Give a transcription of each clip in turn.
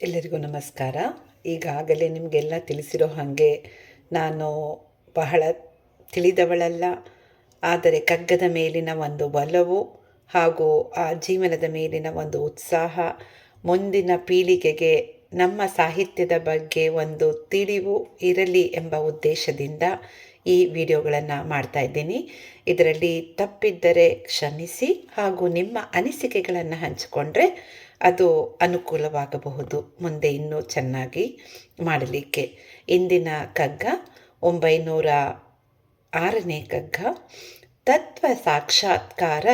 ಎಲ್ಲರಿಗೂ ನಮಸ್ಕಾರ. ಈಗಾಗಲೇ ನಿಮಗೆಲ್ಲ ತಿಳಿಸಿರೋ ಹಾಗೆ ನಾನು ಬಹಳ ತಿಳಿದವಳಲ್ಲ. ಆದರೆ ಕಗ್ಗದ ಮೇಲಿನ ಒಂದು ಬಲವು ಹಾಗೂ ಆ ಜೀವನದ ಮೇಲಿನ ಒಂದು ಉತ್ಸಾಹ, ಮುಂದಿನ ಪೀಳಿಗೆಗೆ ನಮ್ಮ ಸಾಹಿತ್ಯದ ಬಗ್ಗೆ ಒಂದು ತಿಳಿವು ಇರಲಿ ಎಂಬ ಉದ್ದೇಶದಿಂದ ಈ ವಿಡಿಯೋಗಳನ್ನು ಮಾಡ್ತಾ ಇದ್ದೀನಿ. ಇದರಲ್ಲಿ ತಪ್ಪಿದ್ದರೆ ಕ್ಷಮಿಸಿ ಹಾಗೂ ನಿಮ್ಮ ಅನಿಸಿಕೆಗಳನ್ನು ಹಂಚಿಕೊಂಡ್ರೆ ಅದು ಅನುಕೂಲವಾಗಬಹುದು. ಮುಂದೆ ಇನ್ನೂ ಚೆನ್ನಾಗಿ ಮಾಡಲಿಕ್ಕೆ. ಇಂದಿನ ಕಗ್ಗ ಒಂಬೈನೂರ ಆರನೇ ಕಗ್ಗ ತತ್ವ ಸಾಕ್ಷಾತ್ಕಾರ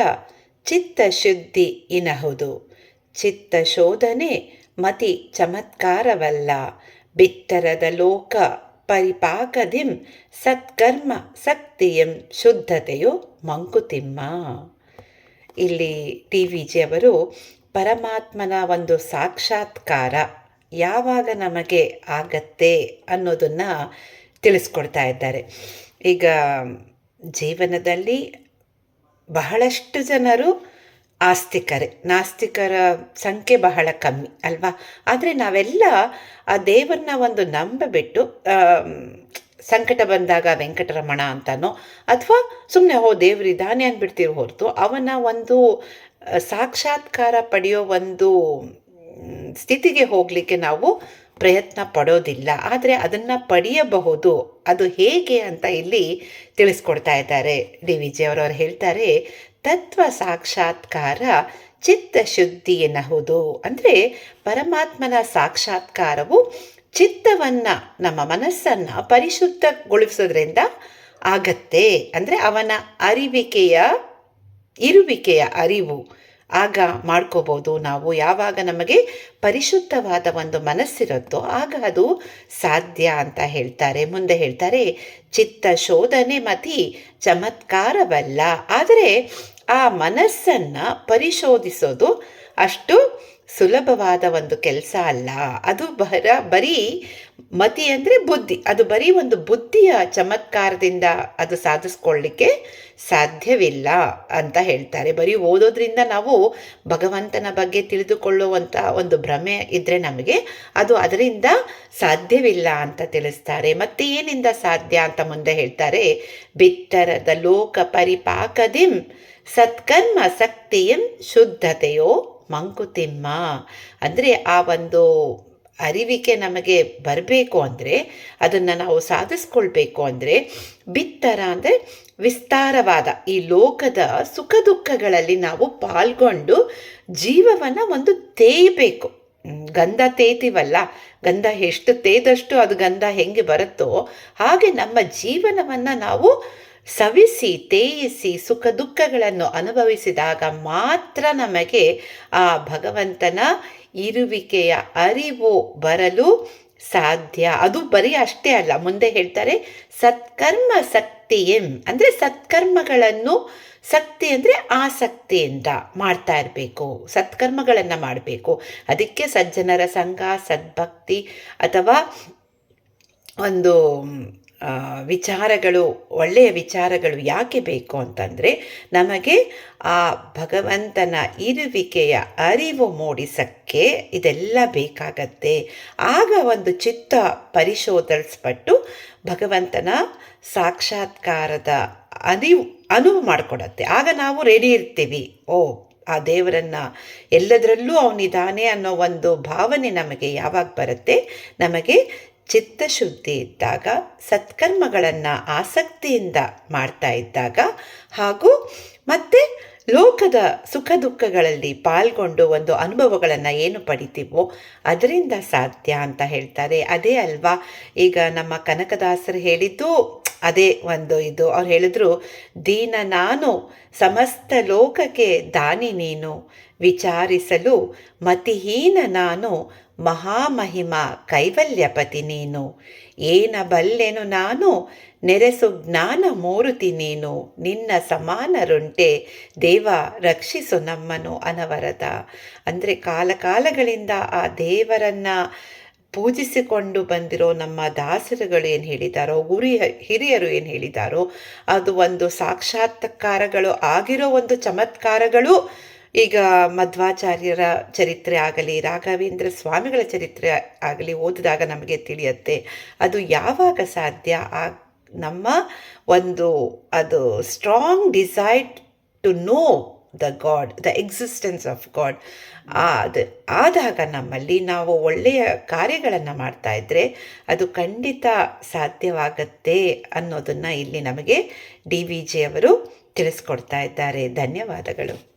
ಚಿತ್ತಶುದ್ಧಿ ಇನಹುದು. ಚಿತ್ತ ಶೋಧನೆ ಮತಿ ಚಮತ್ಕಾರವಲ್ಲ. ಬಿತ್ತರದ ಲೋಕ ಪರಿಪಾಕದಿಂ ಸತ್ಕರ್ಮ ಸಕ್ತಿಯಂ ಶುದ್ಧತೆಯು ಮಂಕುತಿಮ್ಮ. ಇಲ್ಲಿ ಟಿ ವಿ ಜಿಯವರು ಪರಮಾತ್ಮನ ಒಂದು ಸಾಕ್ಷಾತ್ಕಾರ ಯಾವಾಗ ನಮಗೆ ಆಗತ್ತೆ ಅನ್ನೋದನ್ನು ತಿಳಿಸ್ಕೊಡ್ತಾ ಇದ್ದಾರೆ. ಈಗ ಜೀವನದಲ್ಲಿ ಬಹಳಷ್ಟು ಜನರು ಆಸ್ತಿಕರೇ, ನಾಸ್ತಿಕರ ಸಂಖ್ಯೆ ಬಹಳ ಕಮ್ಮಿ ಅಲ್ವಾ? ಆದರೆ ನಾವೆಲ್ಲ ಆ ದೇವರನ್ನ ಒಂದು ನಂಬಬಿಟ್ಟು ಸಂಕಟ ಬಂದಾಗ ವೆಂಕಟರಮಣ ಅಂತನೋ, ಅಥವಾ ಸುಮ್ಮನೆ ಹೋ ದೇವರಿದ್ದಾನೆ ಅಂದ್ಬಿಡ್ತೀವಿ ಹೊರತು, ಅವನ ಒಂದು ಸಾಕ್ಷಾತ್ಕಾರ ಪಡೆಯೋ ಒಂದು ಸ್ಥಿತಿಗೆ ಹೋಗಲಿಕ್ಕೆ ನಾವು ಪ್ರಯತ್ನ ಪಡೋದಿಲ್ಲ. ಆದರೆ ಅದನ್ನು ಪಡೆಯಬಹುದು. ಅದು ಹೇಗೆ ಅಂತ ಇಲ್ಲಿ ತಿಳಿಸ್ಕೊಡ್ತಾ ಇದ್ದಾರೆ ಡಿ ವಿ ಜಿ ಅವ್ರು ಹೇಳ್ತಾರೆ, ತತ್ವ ಸಾಕ್ಷಾತ್ಕಾರ ಚಿತ್ತ ಶುದ್ಧಿ ಎನ್ನಹುದು ಅಂದರೆ ಪರಮಾತ್ಮನ ಸಾಕ್ಷಾತ್ಕಾರವು ಚಿತ್ತವನ್ನು ನಮ್ಮ ಮನಸ್ಸನ್ನು ಪರಿಶುದ್ಧಗೊಳಿಸೋದ್ರಿಂದ ಆಗತ್ತೆ. ಅಂದರೆ ಅವನ ಅರಿವಿಕೆಯ, ಇರುವಿಕೆಯ ಅರಿವು ಆಗ ಮಾಡ್ಕೋಬೋದು ನಾವು. ಯಾವಾಗ ನಮಗೆ ಪರಿಶುದ್ಧವಾದ ಒಂದು ಮನಸ್ಸಿರುತ್ತೋ ಆಗ ಅದು ಸಾಧ್ಯ ಅಂತ ಹೇಳ್ತಾರೆ. ಮುಂದೆ ಹೇಳ್ತಾರೆ, ಚಿತ್ತ ಶೋಧನೆ ಮತಿ ಚಮತ್ಕಾರವಲ್ಲ. ಆದರೆ ಆ ಮನಸ್ಸನ್ನು ಪರಿಶೋಧಿಸೋದು ಅಷ್ಟು ಸುಲಭವಾದ ಒಂದು ಕೆಲಸ ಅಲ್ಲ. ಅದು ಬರ, ಬರೀ ಮತಿ ಅಂದರೆ ಬುದ್ಧಿ. ಅದು ಬರೀ ಒಂದು ಬುದ್ಧಿಯ ಚಮತ್ಕಾರದಿಂದ ಅದು ಸಾಧಿಸ್ಕೊಳ್ಳಿಕ್ಕೆ ಸಾಧ್ಯವಿಲ್ಲ ಅಂತ ಹೇಳ್ತಾರೆ. ಬರೀ ಓದೋದ್ರಿಂದ ನಾವು ಭಗವಂತನ ಬಗ್ಗೆ ತಿಳಿದುಕೊಳ್ಳುವಂಥ ಒಂದು ಭ್ರಮೆ ಇದ್ದರೆ ನಮಗೆ ಅದು ಅದರಿಂದ ಸಾಧ್ಯವಿಲ್ಲ ಅಂತ ತಿಳಿಸ್ತಾರೆ. ಮತ್ತೆ ಏನಿಂದ ಸಾಧ್ಯ ಅಂತ ಮುಂದೆ ಹೇಳ್ತಾರೆ. ಬಿತ್ತರದ ಲೋಕ ಪರಿಪಾಕದಿಂ ಸತ್ಕರ್ಮ ಶಕ್ತಿಯಂ ಶುದ್ಧತೆಯೋ ಮಂಕುತಿಮ್ಮ. ಅಂದರೆ ಆ ಒಂದು ಅರಿವಿಕೆ ನಮಗೆ ಬರಬೇಕು ಅಂದರೆ ಅದನ್ನು ನಾವು ಸಾಧಿಸ್ಕೊಳ್ಬೇಕು ಅಂದರೆ ಬಿತ್ತರ ಅಂದರೆ ವಿಸ್ತಾರವಾದ ಈ ಲೋಕದ ಸುಖ ದುಃಖಗಳಲ್ಲಿ ನಾವು ಪಾಲ್ಗೊಂಡು ಜೀವವನ್ನು ಒಂದು ತೇಯಬೇಕು. ಗಂಧ ತೇತೀವಲ್ಲ ಗಂಧ ಎಷ್ಟು ತೇದಷ್ಟು ಅದು ಗಂಧ ಹೆಂಗೆ ಬರುತ್ತೋ ಹಾಗೆ ನಮ್ಮ ಜೀವನವನ್ನು ನಾವು ಸವಿಸಿ, ತೇಯಿಸಿ ಸುಖ ದುಃಖಗಳನ್ನು ಅನುಭವಿಸಿದಾಗ ಮಾತ್ರ ನಮಗೆ ಆ ಭಗವಂತನ ಇರುವಿಕೆಯ ಅರಿವು ಬರಲು ಸಾಧ್ಯ. ಅದು ಬರೀ ಅಷ್ಟೇ ಅಲ್ಲ, ಮುಂದೆ ಹೇಳ್ತಾರೆ ಸತ್ಕರ್ಮ ಶಕ್ತಿಯಂ ಅಂದರೆ ಸತ್ಕರ್ಮಗಳನ್ನು, ಸಕ್ತಿ ಅಂದರೆ ಆಸಕ್ತಿಯಿಂದ ಮಾಡ್ತಾ ಇರಬೇಕು, ಸತ್ಕರ್ಮಗಳನ್ನು ಮಾಡಬೇಕು. ಅದಕ್ಕೆ ಸಜ್ಜನರ ಸಂಘ, ಸದ್ಭಕ್ತಿ ಅಥವಾ ಒಂದು ವಿಚಾರಗಳು, ಒಳ್ಳೆಯ ವಿಚಾರಗಳು ಯಾಕೆ ಬೇಕು ಅಂತಂದರೆ, ನಮಗೆ ಆ ಭಗವಂತನ ಇರುವಿಕೆಯ ಅರಿವು ಮೂಡಿಸಕ್ಕೆ ಇದೆಲ್ಲ ಬೇಕಾಗತ್ತೆ. ಆಗ ಒಂದು ಚಿತ್ತ ಪರಿಶೋಧಿಸ್ಪಟ್ಟು ಭಗವಂತನ ಸಾಕ್ಷಾತ್ಕಾರದ ಅರಿವು, ಅನುವು ಮಾಡಿಕೊಡತ್ತೆ. ಆಗ ನಾವು ರೆಡಿ ಇರ್ತೀವಿ. ಓ, ಆ ದೇವರನ್ನು ಎಲ್ಲದರಲ್ಲೂ ಅವನಿದ್ದಾನೆ ಅನ್ನೋ ಒಂದು ಭಾವನೆ ನಮಗೆ ಯಾವಾಗ ಬರುತ್ತೆ? ನಮಗೆ ಚಿತ್ತಶುದ್ಧಿ ಇದ್ದಾಗ, ಸತ್ಕರ್ಮಗಳನ್ನು ಆಸಕ್ತಿಯಿಂದ ಮಾಡ್ತಾ ಇದ್ದಾಗ ಹಾಗೂ ಮತ್ತೆ ಲೋಕದ ಸುಖ ದುಃಖಗಳಲ್ಲಿ ಪಾಲ್ಗೊಂಡು ಒಂದು ಅನುಭವಗಳನ್ನು ಏನು ಪಡಿತೀವೋ ಅದರಿಂದ ಸಾಧ್ಯ ಅಂತ ಹೇಳ್ತಾರೆ. ಅದೇ ಅಲ್ವಾ? ಈಗ ನಮ್ಮ ಕನಕದಾಸರು ಹೇಳಿದ್ದು ಅದೇ ಒಂದು ಇದು. ಅವ್ರು ಹೇಳಿದ್ರು, ದೀನ ನಾನು ಸಮಸ್ತ ಲೋಕಕ್ಕೆ ದಾನಿ ನೀನು. ವಿಚಾರಿಸಲು ಮತಿಹೀನ ನಾನು ಮಹಾಮಹಿಮ ಕೈವಲ್ಯಪತಿ ನೀನು. ಏನ ಬಲ್ಲೆನು ನಾನು, ನೆರೆಸು ಜ್ಞಾನ ಮೂರುತಿ ನೀನು. ನಿನ್ನ ಸಮಾನರುಂಟೆ, ದೇವ ರಕ್ಷಿಸು ನಮ್ಮನು ಅನವರದ ಅಂದರೆ ಕಾಲಕಾಲಗಳಿಂದ ಆ ದೇವರನ್ನು ಪೂಜಿಸಿಕೊಂಡು ಬಂದಿರೋ ನಮ್ಮ ದಾಸರುಗಳು ಏನು ಹೇಳಿದಾರೋ, ಗುರಿ ಹಿರಿಯರು ಏನು ಹೇಳಿದಾರೋ, ಅದು ಒಂದು ಸಾಕ್ಷಾತ್ಕಾರಗಳು ಆಗಿರೋ ಒಂದು ಚಮತ್ಕಾರಗಳು ಈಗ ಮಧ್ವಾಚಾರ್ಯರ ಚರಿತ್ರೆ ಆಗಲಿ, ರಾಘವೇಂದ್ರ ಸ್ವಾಮಿಗಳ ಚರಿತ್ರೆ ಆಗಲಿ ಓದಿದಾಗ ನಮಗೆ ತಿಳಿಯುತ್ತೆ, ಅದು ಯಾವಾಗ ಸಾಧ್ಯ? ಆ ನಮ್ಮ ಒಂದು, ಅದು strong decide to know the god the existence of god ಅದು ಆದಾಗ ನಮ್ಮಲ್ಲಿ ನಾವು ಒಳ್ಳೆಯ ಕಾರ್ಯಗಳನ್ನು ಮಾಡ್ತಾ ಇದ್ದರೆ ಅದು ಖಂಡಿತ ಸಾಧ್ಯವಾಗತ್ತೆ ಅನ್ನೋದನ್ನು ಇಲ್ಲಿ ನಮಗೆ ಡಿ ವಿ ಜಿ ಅವರು ತಿಳಿಸ್ಕೊಡ್ತಾ ಇದ್ದಾರೆ. ಧನ್ಯವಾದಗಳು.